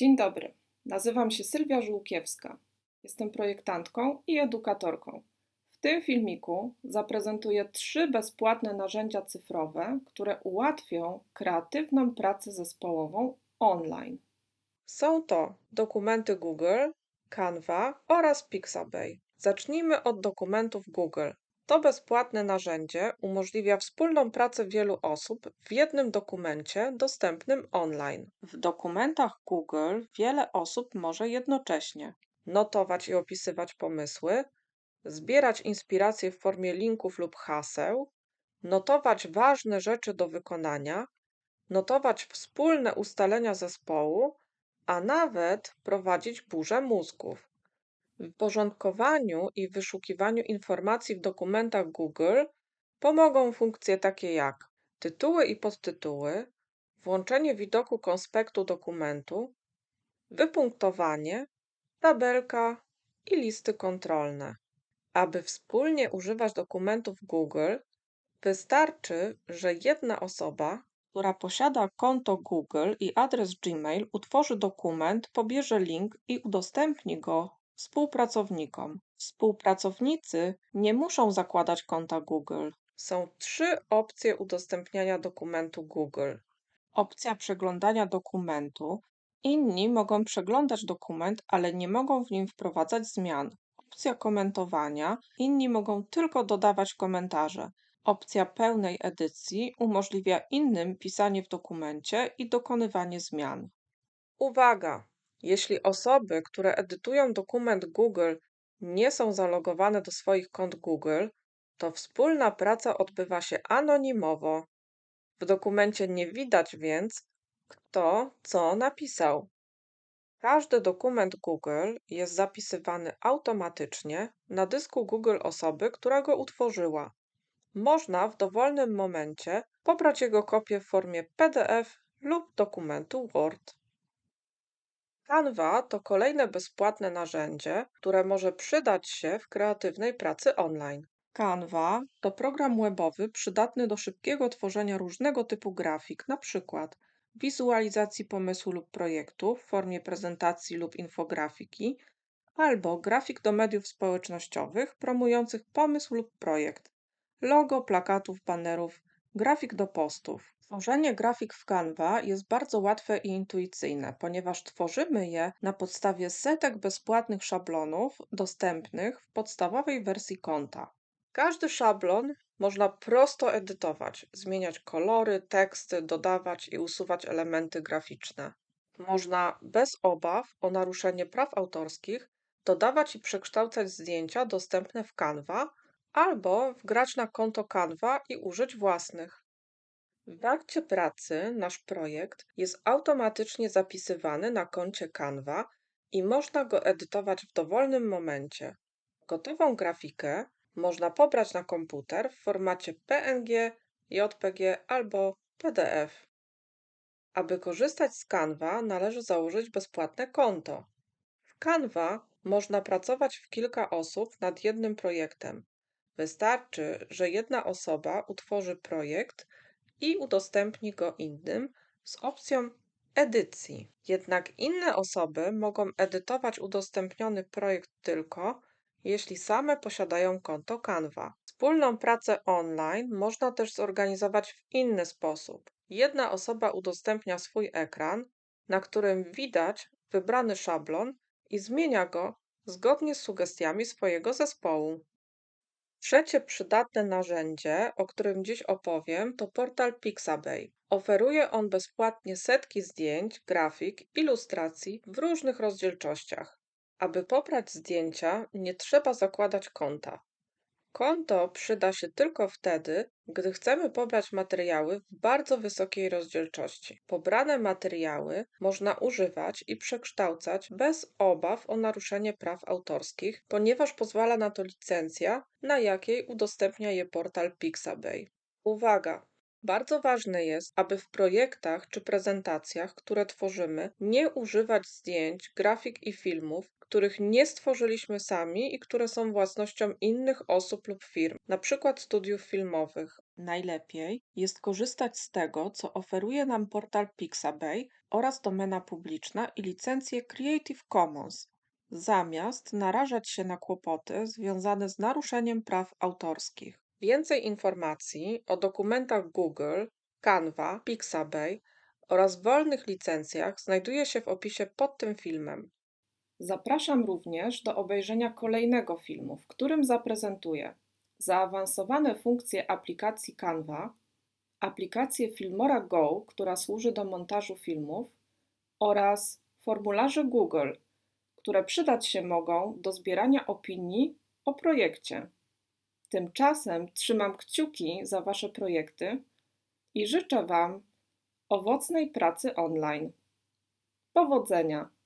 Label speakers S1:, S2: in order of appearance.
S1: Dzień dobry, nazywam się Sylwia Żółkiewska. Jestem projektantką i edukatorką. W tym filmiku zaprezentuję trzy bezpłatne narzędzia cyfrowe, które ułatwią kreatywną pracę zespołową online.
S2: Są to dokumenty Google, Canva oraz Pixabay. Zacznijmy od dokumentów Google. To bezpłatne narzędzie umożliwia wspólną pracę wielu osób w jednym dokumencie dostępnym online. W dokumentach Google wiele osób może jednocześnie notować i opisywać pomysły, zbierać inspiracje w formie linków lub haseł, notować ważne rzeczy do wykonania, notować wspólne ustalenia zespołu, a nawet prowadzić burzę mózgów. W porządkowaniu i wyszukiwaniu informacji w dokumentach Google pomogą funkcje takie jak tytuły i podtytuły, włączenie widoku konspektu dokumentu, wypunktowanie, tabelka i listy kontrolne. Aby wspólnie używać dokumentów Google, wystarczy, że jedna osoba, która posiada konto Google i adres Gmail, utworzy dokument, pobierze link i udostępni go współpracownikom. Współpracownicy nie muszą zakładać konta Google. Są trzy opcje udostępniania dokumentu Google. Opcja przeglądania dokumentu. Inni mogą przeglądać dokument, ale nie mogą w nim wprowadzać zmian. Opcja komentowania. Inni mogą tylko dodawać komentarze. Opcja pełnej edycji umożliwia innym pisanie w dokumencie i dokonywanie zmian. Uwaga! Jeśli osoby, które edytują dokument Google, nie są zalogowane do swoich kont Google, to wspólna praca odbywa się anonimowo. W dokumencie nie widać więc, kto co napisał. Każdy dokument Google jest zapisywany automatycznie na dysku Google osoby, która go utworzyła. Można w dowolnym momencie pobrać jego kopię w formie PDF lub dokumentu Word. Canva to kolejne bezpłatne narzędzie, które może przydać się w kreatywnej pracy online. Canva to program webowy przydatny do szybkiego tworzenia różnego typu grafik, np. wizualizacji pomysłu lub projektu w formie prezentacji lub infografiki, albo grafik do mediów społecznościowych promujących pomysł lub projekt, logo, plakatów, banerów, grafik do postów. Tworzenie grafik w Canva jest bardzo łatwe i intuicyjne, ponieważ tworzymy je na podstawie setek bezpłatnych szablonów dostępnych w podstawowej wersji konta. Każdy szablon można prosto edytować, zmieniać kolory, teksty, dodawać i usuwać elementy graficzne. Można bez obaw o naruszenie praw autorskich dodawać i przekształcać zdjęcia dostępne w Canva albo wgrać na konto Canva i użyć własnych. W akcie pracy nasz projekt jest automatycznie zapisywany na koncie Canva i można go edytować w dowolnym momencie. Gotową grafikę można pobrać na komputer w formacie PNG, JPG albo PDF. Aby korzystać z Canva, należy założyć bezpłatne konto. W Canva można pracować w kilka osób nad jednym projektem. Wystarczy, że jedna osoba utworzy projekt i udostępni go innym z opcją edycji. Jednak inne osoby mogą edytować udostępniony projekt tylko, jeśli same posiadają konto Canva. Wspólną pracę online można też zorganizować w inny sposób. Jedna osoba udostępnia swój ekran, na którym widać wybrany szablon i zmienia go zgodnie z sugestiami swojego zespołu. Trzecie przydatne narzędzie, o którym dziś opowiem, to portal Pixabay. Oferuje on bezpłatnie setki zdjęć, grafik, ilustracji w różnych rozdzielczościach. Aby pobrać zdjęcia, nie trzeba zakładać konta. Konto przyda się tylko wtedy, gdy chcemy pobrać materiały w bardzo wysokiej rozdzielczości. Pobrane materiały można używać i przekształcać bez obaw o naruszenie praw autorskich, ponieważ pozwala na to licencja, na jakiej udostępnia je portal Pixabay. Uwaga! Bardzo ważne jest, aby w projektach czy prezentacjach, które tworzymy, nie używać zdjęć, grafik i filmów, których nie stworzyliśmy sami i które są własnością innych osób lub firm, przykład studiów filmowych. Najlepiej jest korzystać z tego, co oferuje nam portal Pixabay oraz domena publiczna i licencję Creative Commons, zamiast narażać się na kłopoty związane z naruszeniem praw autorskich. Więcej informacji o dokumentach Google, Canva, Pixabay oraz wolnych licencjach znajduje się w opisie pod tym filmem.
S1: Zapraszam również do obejrzenia kolejnego filmu, w którym zaprezentuję zaawansowane funkcje aplikacji Canva, aplikację Filmora Go, która służy do montażu filmów oraz formularze Google, które przydać się mogą do zbierania opinii o projekcie. Tymczasem trzymam kciuki za Wasze projekty i życzę Wam owocnej pracy online. Powodzenia!